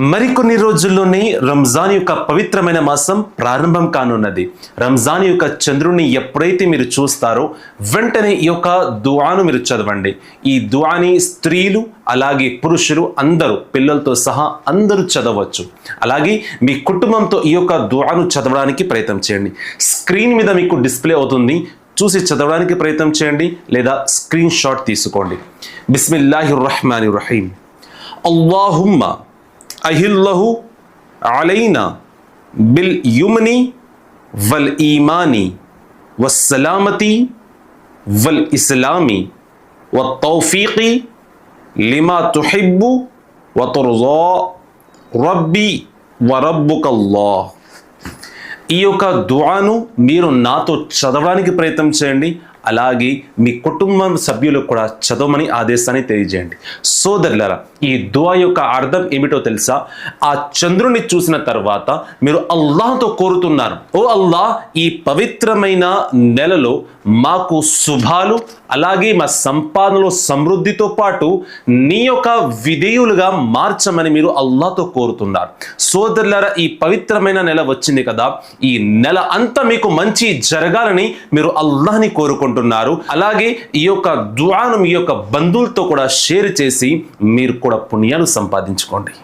మరికొన్ని రోజుల్లోనే రంజాన్ యొక్క పవిత్రమైన మాసం ప్రారంభం కానున్నది. రంజాన్ యొక్క చంద్రుని ఎప్పుడైతే మీరు చూస్తారో వెంటనే ఈ యొక్క దువాను మీరు చదవండి. ఈ దువాని స్త్రీలు అలాగే పురుషులు అందరూ పిల్లలతో సహా అందరూ చదవచ్చు. అలాగే మీ కుటుంబంతో ఈ యొక్క దువాను చదవడానికి ప్రయత్నం చేయండి. స్క్రీన్ మీద మీకు డిస్ప్లే అవుతుంది. చూసి చదవడానికి ప్రయత్నం చేయండి లేదా స్క్రీన్ షాట్ తీసుకోండి. బిస్మిల్లాహిర్ రహమానిర్ రహీం అల్లాహుమ్మ అహిల్లహు అలైనా బిల్ యుమని వల్ ఈమాని వస్సలామతి వల్ ఇస్లామి والتوفيق لما تحب وترضى ربي وربك الله ఈ యొక్క దుఆను మీరు నాతో చదవడానికి ప్రయత్నం చేయండి అలాగే మీ కుటుంబం సభ్యులు కూడా చదవమని ఆదేశాన్ని తెలియజేయండి. సోదరులరా ఈ దువా యొక్క అర్థం ఏమిటో తెలుసా? ఆ చంద్రుని చూసిన తర్వాత మీరు అల్లాహ్తో కోరుతున్నారు ఓ అల్లాహ్ ఈ పవిత్రమైన నెలలో మాకు శుభాలు అలాగే మా సంపాదనలో సమృద్ధితో పాటు నీ యొక్క విధేయులుగా మార్చమని మీరు అల్లాతో కోరుతున్నారు. సోదరులరా ఈ పవిత్రమైన నెల వచ్చింది కదా ఈ నెల అంతా మీకు మంచి జరగాలని మీరు అల్లాహ్ని కోరుకుంటున్నారు. అలాగే ఈ యొక్క దువాను మీ యొక్క బంధువులతో కూడా షేర్ చేసి మీరు కూడా పుణ్యాలు సంపాదించుకోండి.